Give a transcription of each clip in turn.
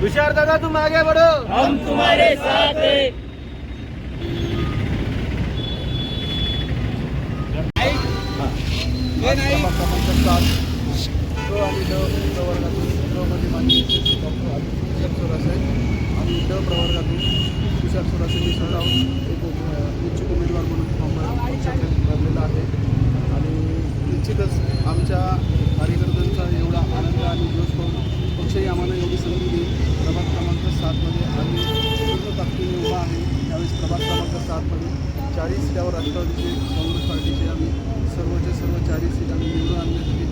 तुषार दादा तुम आगे बढ़ो। हम तुम्हारे साथ हैं। आणि ड प्रवर्गातून क मध्ये माझे डॉक्टर अभिषेक सोरासे आणि ड प्रवर्गातून तुषार सोरासे मी स्वतः एक अ, इच्छुक उमेदवार म्हणून फॉर्म भरलेला आहे आणि निश्चितच आमच्या कार्यकर्त्यांचा एवढा आनंद आणि जोश पाहून पक्षही आम्हाला एवढी संधी देईल प्रभाग क्रमांक सातमध्ये आम्ही पूर्ण ताकदीने उभा आहे. त्यावेळेस प्रभाग क्रमांक सातमध्ये चाळीस सीटावर राष्ट्रवादीचे काँग्रेस पार्टीचे आम्ही सर्वचे सर्व चाळीस सीट आम्ही निवडून आणण्यासाठी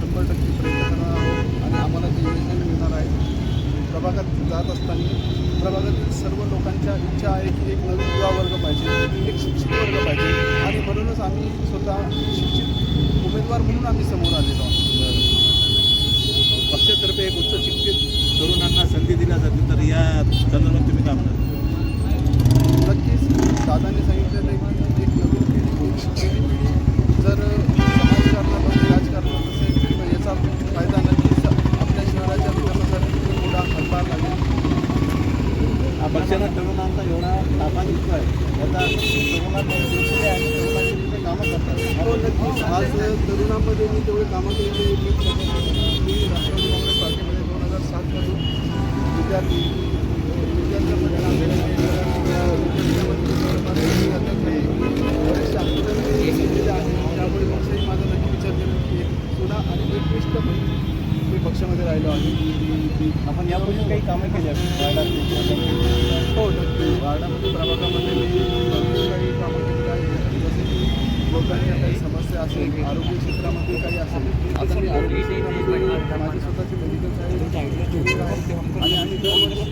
शंभर टक्के प्रयत्न करणार आहोत आणि आम्हाला ते योजना मिळणार आहे प्रभागात जात असताना प्रभागातील सर्व लोकांच्या इच्छा आहे की एक नवीन युवा वर्ग पाहिजे एक शिक्षित वर्ग पाहिजे. आणि म्हणूनच आम्ही स्वतः शिक्षित उमेदवार म्हणून आम्ही समोर आलेलो आहोत. पक्षातर्फे एक उच्च शिक्षित तरुणांना संधी दिल्या जाते तर या संदर्भात तुम्ही काय म्हणाल? नक्कीच. दादाने सांगितलेलं आहे की एक नवीन पिढी शिकलेली पिढी. जर समाजकारणामध्ये राजकारणात असेल तर याचा फायदा नक्कीच आपल्या शहराच्या विकासासाठी मोठा हातभार लागेल पक्षानं तरुणांचा एवढा ताबा घेतला आहे. त्याचा तरुणांना तरुणांची कामं करतात हो आज तरुणामध्ये मी तेवढे कामं केलेली मी मी राष्ट्रवादी काँग्रेस पार्टीमध्ये दोन हजार सातमधून विद्यार्थी विद्यार्थ्यांमध्ये काम केलेलं आहे बरेचसे आंदोलन केलेले आहे त्यामुळे पक्षही माझा नक्की विचार केला की एक जुना आणि एक मी पक्षामध्ये राहिलो आहे आपण यापूर्वी काही कामं केली आहेत हो नक्की वार्डामध्ये प्रभागामध्ये मी भरपूर काही कामं केलेली आहेत जसे की लोकांच्या काही समस्या असेल आरोग्य क्षेत्रामध्ये काही असेल आता मी आरोग्य क्षेत्रामध्ये माझी स्वतःची मेडिकल आहे आणि आम्ही दरवर्षी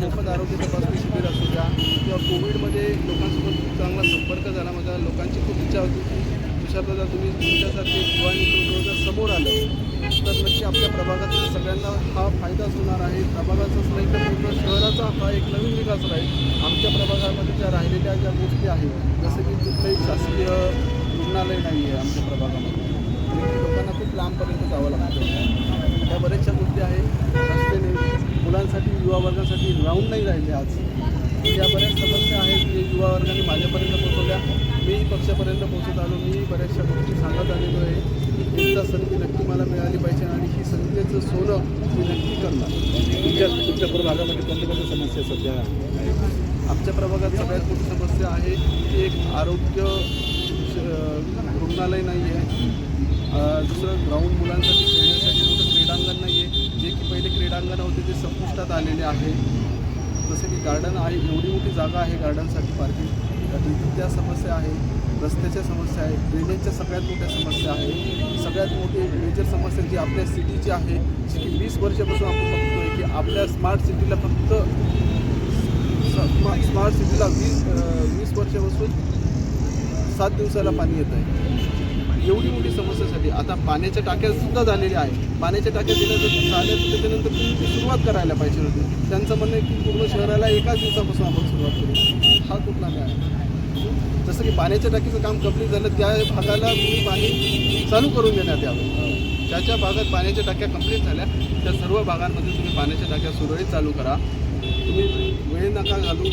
मोफत आरोग्य तपासणी शिबिर असू द्या किंवा कोविडमध्ये लोकांसोबत खूप चांगला संपर्क झाला माझा लोकांची खूप इच्छा होती की तुषारदादा तुम्ही तुमच्यासारखे युवा समोर आलं. तर नक्की आपल्या प्रभागातील सगळ्यांना हा फायदाच होणार आहे. प्रभागाचाच नाही तर पूर्ण शहराचा हा एक नवीन विकास राहील. आमच्या प्रभागामध्ये ज्या राहिलेल्या ज्या गोष्टी आहेत जसं की कुठलंही शासकीय रुग्णालय नाही आहे आमच्या प्रभागामध्ये. लोकांना खूप लांबपर्यंत जावं लागतं. त्या बऱ्याचशा गोष्टी आहेत. रस्त्याने मुलांसाठी युवा वर्गासाठी ग्राउंड नाही राहिले आज. या बऱ्याच समस्या आहेत. की युवा वर्गाने माझ्यापर्यंत पोहोचवल्या. मी पक्षापर्यंत पोहोचत आलो. मी बऱ्याचशा गोष्टी सांगत आलेलो आहे. एकदा संधी नक्की मला मिळाली पाहिजे आणि ही संधीचं सोनं मी नक्की करणार. तुमच्या तुमच्या प्रभागामध्ये कोणत्या कोणत्या समस्या सध्या आमच्या प्रभागात सगळ्यात मोठी समस्या आहे की एक आरोग्य रुग्णालय नाही आहे दुसरं ग्राउंड मुलांसाठी खेळण्यासाठी मोठं क्रीडांगण नाही आहे जे की पहिले क्रीडांगण होते ते संपुष्टात आलेले आहे. जसं की गार्डन आहे एवढी मोठी जागा आहे गार्डनसाठी पार्किंग त्या समस्या आहे. रस्त्याच्या समस्या आहेत ड्रेनेजच्या सगळ्यात मोठ्या समस्या आहे सगळ्यात मोठी मेजर समस्या जी आपल्या सिटीची आहे जी की वीस वर्षापासून आपण बघतोय की आपल्या स्मार्ट सिटीला फक्त स्मार्ट सिटीला वीस वीस वर्षापासून सात दिवसाला पाणी येत आहे. एवढी मोठी समस्यासाठी आता पाण्याच्या टाक्यासुद्धा झालेल्या आहे पाण्याच्या टाक्या दिल्या झाल्या त्याच्यानंतर तुम्ही ती सुरुवात करायला पाहिजे होती. त्यांचं म्हणणं आहे की पूर्ण शहराला एकाच दिवसापासून आपण सुरुवात करू. हा कुठला काय आहे? जसं की पाण्याच्या टाकीचं काम कंप्लीट झालं त्या भागाला तुम्ही पाणी चालू करून देण्यात यावं. ज्या ज्या भागात पाण्याच्या टाक्या कंप्लीट झाल्या त्या सर्व भागांमध्ये तुम्ही पाण्याच्या टाक्या सुरळीत चालू करा. तुम्ही वेळ नका घालू.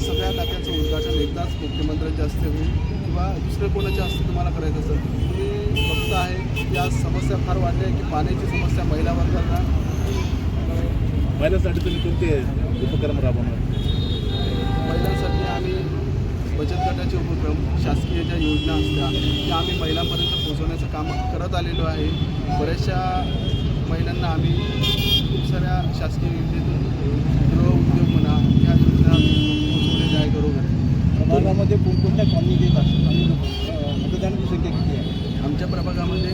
सगळ्या टाक्यांचं उद्घाटन एकदाच मुख्यमंत्र्यांच्या हस्ते होईल किंवा दुसऱ्या कोणाच्या हस्ते तुम्हाला करायचं असेल तुम्ही फक्त आहे की आज समस्या फार वाढल्या आहे की पाण्याची समस्या महिला वर्गांना महिलांसाठी तुम्ही कोणते उपक्रम राबवणार? बचत गटाचे उपक्रम शासकीय ज्या योजना असत्या त्या आम्ही महिलांपर्यंत पोहोचवण्याचं काम करत आलेलो आहे. बऱ्याचशा महिलांना आम्ही खूप साऱ्या शासकीय योजनेतून गृह उद्योग म्हणा ह्या योजना पोहोचवलेल्या आहे घरोघरी प्रभागामध्ये कोणकोणत्या कॉलनी देत असतात मतदानाची संख्या किती आहे? आमच्या प्रभागामध्ये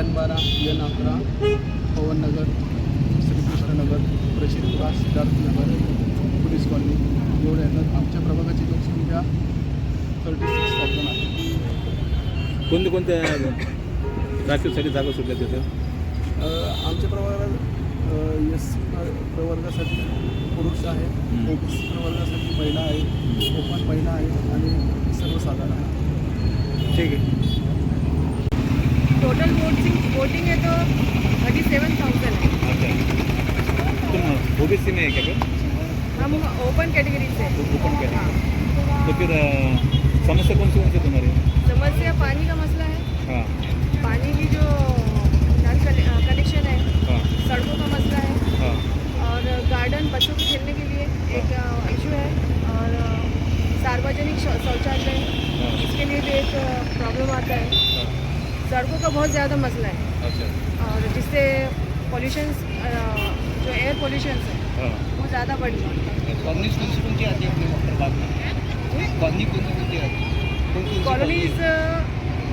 एन बारा एन अकरा पवननगर श्रीकृष्णनगर प्रशिरपुरा सिद्धार्थनगर पोलीस कॉलनी एवढ्या आमच्या प्रभागाची लोकसंख्या थर्टी सिक्स थाउजंड आहे. कोणत्या कोणत्या राखीवसाठी जागा सुटल्या तिथं? अ, आमच्या प्रवर्गात एस प्रवर्गासाठी पुरुष आहे ओ बी सी प्रवर्गासाठी महिला आहे ओपन महिला आहे आणि सर्वसाधारण आहे ठीक आहे. टोटल वोटिंग वोटिंग है तो थर्टी सेवन थाउजेंड है तुम्ही ओबीसी में है क्या हम ओपन कैटेगरी से। तो ओपन कैटेगरी हाँ. तो फिर समस्या कौन सी कौन सी तुम्हारी? समस्या पानी का मसला है। हाँ। पानी की जो नल कनेक्शन है हाँ। सड़कों का मसला है। हाँ। और गार्डन बच्चों के खेलने के लिए एक इशू है। और सार्वजनिक शौचालय हाँ। इसके लिए भी एक प्रॉब्लम आता है। हाँ। सड़कों का बहुत ज़्यादा मसला है। अच्छा। और जिससे पॉल्यूशन जो एयर पॉल्यूशन है हाँ। वो ज़्यादा बढ़ रहा है। कॉलनी कोणती कोणती आती आपली प्रभाग में कॉलनी कोणती कोणती आती कोणकोणती कॉलोनीज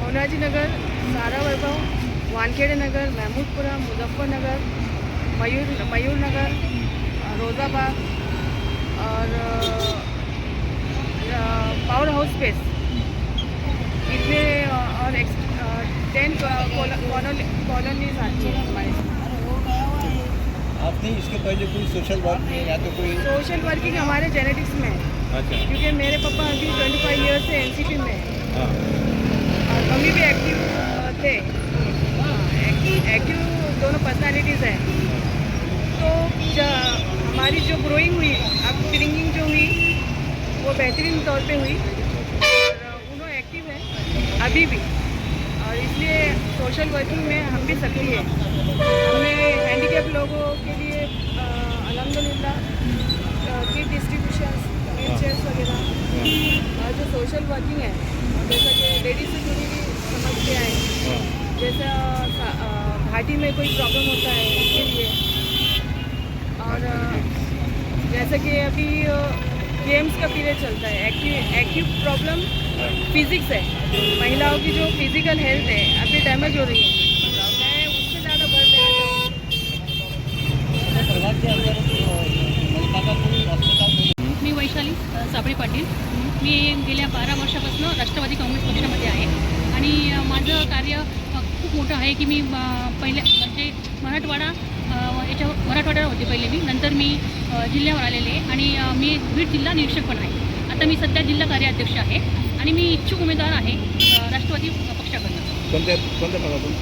मौलाजी नगर सारा वैभव वानखेड़े नगर महमूदपुरा मुजफ्फरनगर मयूर मयूर नगर रोजाबाग और पावर हाउस स्पेस इतने और टेन कॉलोनीज आती है हमारे। आपने इसके पहले कोई सोशल वर्क या तो कोई सोशल वर्किंग हमारे जेनेटिक्स में है। अच्छा। क्योंकि मेरे पापा अभी ट्वेंटी फाइव ईयर से एन में है। हाँ। और मम्मी भी एक्टिव थे। एक्टिव दोनों पर्सनालिटीज़ हैं। तो हमारी जो ग्रोइंग हुई अब ट्रिंगिंग जो हुई वो बेहतरीन तौर पे हुई। और उन्होंने एक्टिव है अभी भी। और इसलिए सोशल वर्किंग में हम भी सक्रिय हैं। हमने हैंडीकैप लोगों के लिए अ, अल्हम्दुलिल्लाह किट डिस्ट्रीब्यूशन व्हील वगैरह। और जो सोशल वर्किंग है, जैसा कि लेडीज़ से जुड़ी हुई समस्याएँ हाँ जैसा घाटी में कोई प्रॉब्लम होता है, उसके लिए। और जैसे कि अभी गेम्स का पीरियड चलता है। एक्टिव प्रॉब्लम फिजिक्स है। महिलाओं की जो फ़िज़िकल हेल्थ है, अभी डैमेज हो रही है। के अंदर महिला का कोई अस्पताल मी वैशाली साबळे पाटील. मी गेल्या बारा वर्षापासून राष्ट्रवादी काँग्रेस पक्षामध्ये आहे. आणि माझं कार्य खूप मोठं आहे की मी अ, पहिले म्हणजे मराठवाडा याच्यावर मराठवाड्यावर होते पहिले मी. नंतर मी जिल्ह्यावर आलेले आणि मी बीड जिल्हा निरीक्षक पण आहे. आता मी सध्या जिल्हा कार्याध्यक्ष आहे आणि मी इच्छुक उमेदवार आहे राष्ट्रवादी पक्षाकडनं. कोणत्या कोणत्या भागातून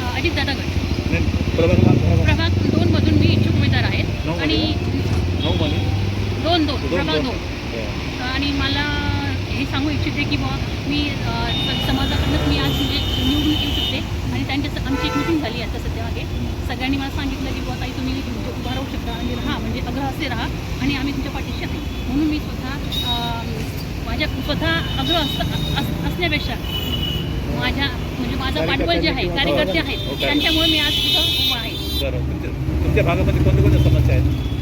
अ, अजितदादा गट. नाही प्रभाग दोनमधून मी इच्छुक उमेदवार आहेत आणि दोन दोन. प्रभाग दोन. हा. आणि मला हे सांगू इच्छिते की बुवा मी समाजाकडनंच मी आज म्हणजे निवडून येऊ शकते. आणि त्यांच्या आमची एक मिटिंग झाली आता सध्या मागे. सगळ्यांनी मला सांगितलं की बुवा ताई तुम्ही उभा राहू शकता आणि राहा म्हणजे अग्रह असे राहा आणि आम्ही तुमच्या पाठीशी आहे. म्हणून मी स्वतः माझ्या स्वतः अग्रह अस अस- असण्यापेक्षा माझ्या म्हणजे माझा पाठबळ जे आहे कार्यकर्ते आहेत. त्यांच्यामुळे मी आज तिथं उभा आहे. तुमच्या भागामध्ये कोणत्या कोणत्या समस्या आहेत?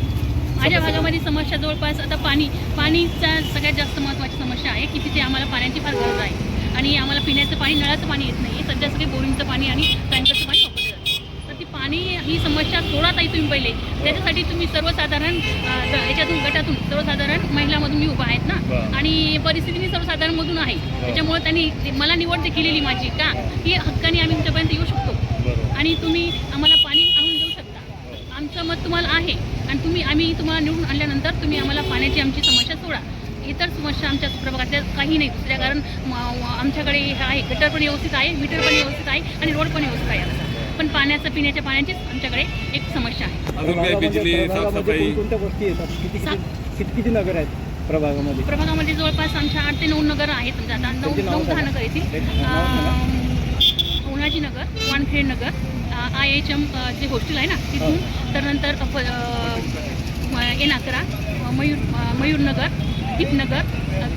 माझ्या भागामध्ये समस्या जवळपास आता पाणी पाणीचा सगळ्यात जास्त महत्त्वाची समस्या आहे की तिथे आम्हाला पाण्याची फार गरज आहे. आणि आम्हाला पिण्याचं पाणी नळाचं पाणी येत नाही. सध्या सगळे बोरिंगचं पाणी आणि टँकरचं पाणी वापरलं जातं. तर ती पाणी ही समस्या सोडत आहे तुम्ही पहिले. त्याच्यासाठी तुम्ही सर्वसाधारण याच्यातून गटातून सर्वसाधारण महिलामधून मी उभा आहेत ना. आणि परिस्थिती मी सर्वसाधारणमधून आहे. त्याच्यामुळे त्यांनी मला निवड ते केलेली माझी का? की हक्काने आम्ही तुमच्यापर्यंत येऊ शकतो. आणि तुम्ही आम्हाला पाणी आणून देऊ शकता. आमचं मत तुम्हाला आहे. तुम्ही आम्ही तुम्हाला निवडून आणल्यानंतर तुम्ही आम्हाला पाण्याची आमची समस्या सोडा. इतर समस्या आमच्या प्रभागातल्या काही नाही. दुसऱ्या कारण आमच्याकडे हे आहे गटर पण व्यवस्थित आहे मीटर पण व्यवस्थित आहे आणि रोड पण व्यवस्थित आहे पण पाण्याचं पिण्याच्या पाण्याचीच आमच्याकडे एक समस्या आहे. अजून काय बिजली साफसफाई? कोणत्या गोष्टी येतात? किती नगर आहेत प्रभागामध्ये? प्रभागामध्ये जवळपास आमच्या आठ ते नऊ नगर आहेत. म्हणजे आता नऊ नऊ दहा. नगर येतील. Unhaji Nagar Wankhede Nagar I H M J hostel आहे ना तिथून तर नंतर अ, प- अ, म- एन अकरा मयूर मयूरनगर दीपनगर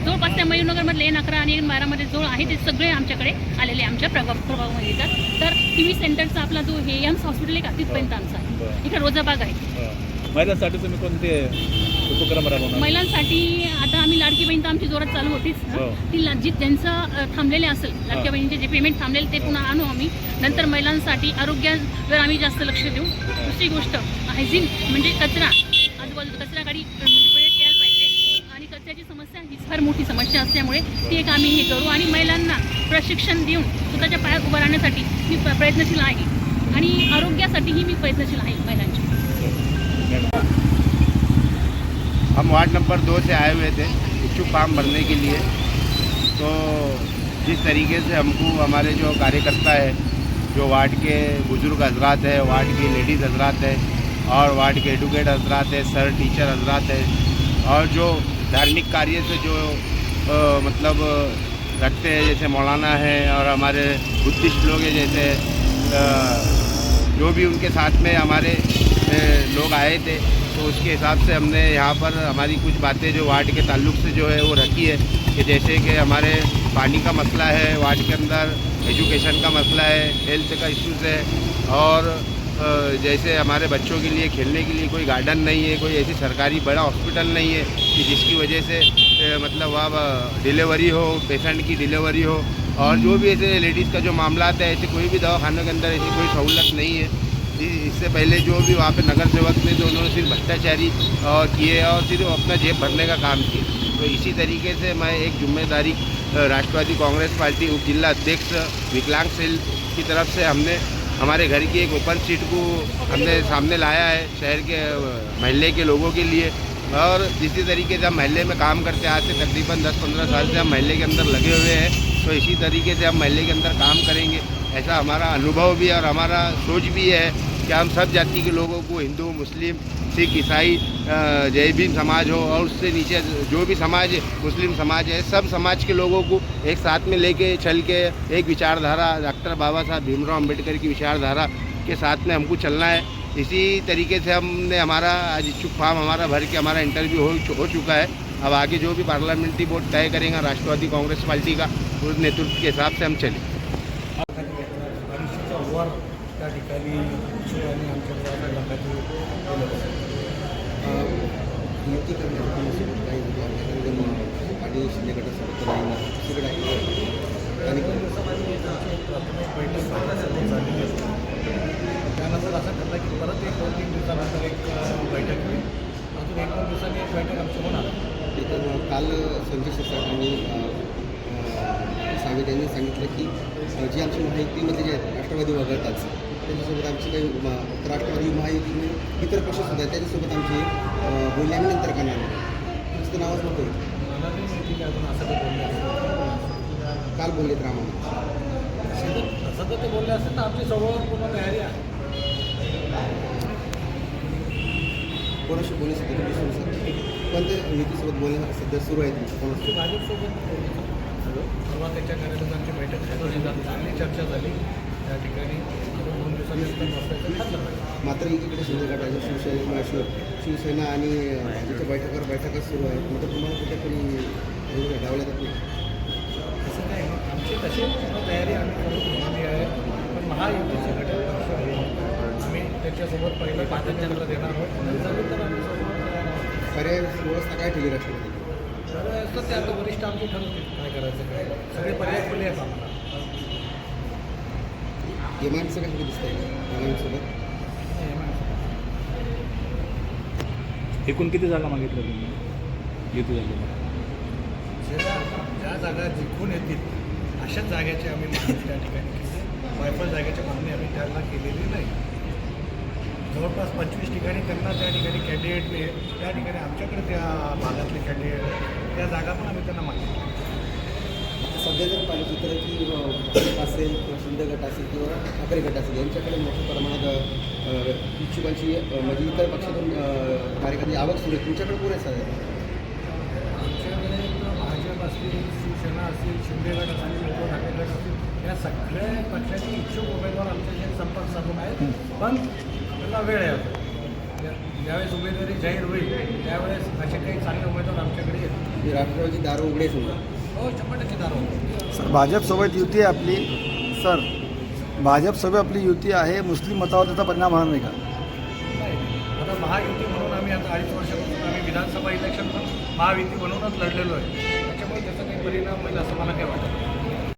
जवळपास त्या मयूरनगरमधले एन अकरा आणि एन बारामध्ये जो आहे ते सगळे आमच्याकडे आलेले आमच्या प्रभाग प्रभागामध्ये येतात तर टी व्ही सेंटरचा आपला जो हे एम्स हॉस्पिटल आहे का तिथपर्यंत आमचा आहे. इकडे रोजाबाग आहे. महिलांसाठी तुम्ही कोणते उपक्रम राबवणार महिलांसाठी आता आम्ही लाडकी बहीण तर आमची जोरात चालू होतीच ना. हो. ती जी त्यांचं अ, थांबलेले असेल लाडक्या. बहिणीचे जे पेमेंट थांबलेले ते पुन्हा आणू आम्ही नंतर महिलांसाठी आरोग्यावर आम्ही जास्त लक्ष देऊ दुसरी गोष्ट हायजीन म्हणजे कचरा कचरा गाडी वेळेत म्हणजे यायला पाहिजे. आणि कचऱ्याची समस्या ही फार मोठी समस्या असल्यामुळे ती एक आम्ही हे करू आणि महिलांना प्रशिक्षण देऊन स्वतःच्या पायात उभं राहण्यासाठी मी प्रयत्नशील आहे. आणि आरोग्यासाठीही मी प्रयत्नशील आहे महिलांची. हम वार्ड नंबर दो से आए हुए थे इच्छुक फार्म भरने के लिए। तो जिस तरीके से हमको हमारे जो कार्यकर्ता है जो वार्ड के बुजुर्ग हजरात है वार्ड की लेडीज़ हजरात है और वार्ड के एडवोकेट हजरात है सर टीचर हजरात है। और जो धार्मिक कार्य से जो अ, मतलब रखते हैं जैसे मौलाना है और हमारे बुद्धिस्ट लोग हैं जैसे अ, जो भी उनके साथ में हमारे लोग आए थे तो उसके हिसाब से हमने यहाँ पर हमारी कुछ बातें जो वार्ड के ताल्लुक से जो है वो रखी है। कि जैसे कि हमारे पानी का मसला है वार्ड के अंदर एजुकेशन का मसला है हेल्थ का इश्यूज़ है और जैसे हमारे बच्चों के लिए, खेलने के लिए कोई गार्डन नहीं है, कोई ऐसी सरकारी बड़ा हॉस्पिटल नहीं है कि जिसकी वजह से मतलब वहाँ डिलीवरी हो, पेशेंट की डिलीवरी हो। और जो भी ऐसे लेडीज़ का जो मामला आता है, ऐसे कोई भी दवाखानों के अंदर ऐसी कोई सहूलत नहीं है। इससे पहले जो भी वहाँ पे नगर सेवक थे तो उन्होंने सिर्फ़ भ्रष्टाचारी और किए और सिर्फ़ अपना जेब भरने का काम किया। तो इसी तरीके से मैं एक ज़िम्मेदारी राष्ट्रवादी कांग्रेस पार्टी उप जिला अध्यक्ष विकलांग सेल की तरफ़ से हमने हमारे घर की एक ओपन सीट को हमने सामने लाया है शहर के महल्ले के लोगों के लिए। और इसी तरीके से हम महल्ले में काम करते आज से तकरीबन 10-15 साल से हम महल्ले के अंदर लगे हुए हैं तो इसी तरीके से हम महल्ले के अंदर काम करेंगे। ऐसा हमारा अनुभव भी है और हमारा सोच भी है कि हम सब जाति के लोगों को, हिंदू, मुस्लिम, सिख, ईसाई जय भीम समाज हो और उससे नीचे जो भी समाज, मुस्लिम समाज है, सब समाज के लोगों को एक साथ में लेके चल के एक विचारधारा, डॉक्टर बाबा साहब भीमराव अंबेडकर की विचारधारा के साथ में हमको चलना है। इसी तरीके से हमने हमारा आज इच्छुक फार्म हमारा भर के हमारा इंटरव्यू हो हो चुका है। अब आगे जो भी पार्लियामेंट्री बोर्ड तय करेगा, राष्ट्रवादी कांग्रेस पार्टी का, उस नेतृत्व के हिसाब से हम चलें। त्या ठिकाणी शिवानी आमच्या गावाला लागायचं गेलं होतं. युती करण्यासाठी काही आणि शिंदे गटासोबत आहे. आणि प्राथमिक बैठक झालेली होती. त्यानंतर असं ठरलं की परत एक दोन तीन दिवसानंतर एक बैठक होईल. अजून एक दोन दिवसांनी एक बैठक आमची होणार. तर काल संजय शिरसाट आणि सावेद यांनी सांगितलं की जी आमची महायुतीमध्ये जे आहेत राष्ट्रवादी वगळतात त्याच्यासोबत आमची काही राष्ट्रवादी महायुतीने इतर पक्षसुद्धा आहेत त्याच्यासोबत आमची अ, आम्ही नंतर करणार आहे नुसतं नावच नव्हतं मला असं बोलले काल बोललेत रामाला तसं तर- तर ते बोलले असेल तर आमची सगळं पूर्ण तयारी आहे कोणाशी बोलण्यासाठी तुम्ही? सुरू सर कोणत्या युतीसोबत बोलणं सध्या सुरू आहे तुमचं? कोणाशी? भाजपसोबत बोललो. परवा त्याच्या कार्यालयात आमची बैठक झाली. चांगली चर्चा झाली. त्या ठिकाणी मात्र एकीकडे शिंदे गटाच्या शिवसेना शिव शिवसेना आणि भाजपच्या बैठकावर बैठका सुरू आहेत मात्र तुम्हाला कुठेतरी डावल्या जात नाही? असं नाही. आमची तशी तयारी आम्ही करून आहे. पण महायुतीचे घटक आम्ही त्याच्यासोबत पहिलं प्राधान्याला देणार आहोत. नंतर आम्ही पर्याय व्यवस्था काय ठेवली राष्ट्रपती तर ते आता वरिष्ठ आमचे ठरवतील काय करायचं काय सगळे पर्याय खुले आहेत आम्हाला. एमानचं कशासाठी दिसतंय माणसं. एकूण किती जागा मागितल्या तुम्ही? युती झाली ज्या ज्या जागा जिंकून येतील अशाच जागेची आम्ही मागणी त्या ठिकाणी केली. वायफळ जागेची मागणी आम्ही त्याला केलेली नाही. जवळपास पंचवीस ठिकाणी त्यांना त्या ठिकाणी कॅन्डिडेट बी आहे त्या ठिकाणी आमच्याकडे त्या भागातले कॅन्डिडेट त्या जागा पण आम्ही त्यांना मागितल्या. सध्या जर पाहिलं तर की असेल किंवा शिंदे गट असेल किंवा ठाकरे गट असेल यांच्याकडे मोठ्या प्रमाणात इच्छुकांची म्हणजे इतर पक्षातून कार्यकर्ते आवक सुरू आहे तुमच्याकडे पुरेसा आहे आमच्याकडे भाजप असतील शिवसेना असेल शिंदे गट असतील उद्धव ठाकरे गट असतील या सगळ्या पक्षाचे इच्छुक उमेदवार आमच्याशी संपर्क साधून आहेत. पण त्यांना वेळ आहे ज्यावेळेस उमेदवारी जाहीर होईल त्यावेळेस असे काही चांगले उमेदवार आमच्याकडे येतील ही राष्ट्रवादी दारू उघडे समजा हो शंभर टक्के दारू सर भाजपसोबत युती आहे आपली. सर भाजपसोबत आपली युती आहे. मुस्लिम मतावर त्याचा परिणाम होणार नाही का? आता महायुती म्हणून आम्ही आता अडीच वर्षापासून आम्ही विधानसभा इलेक्शन पण महायुती म्हणूनच लढलेलो आहे. त्याच्यामुळे त्याचा काही परिणाम होईल असं मला काही वाटत? नाही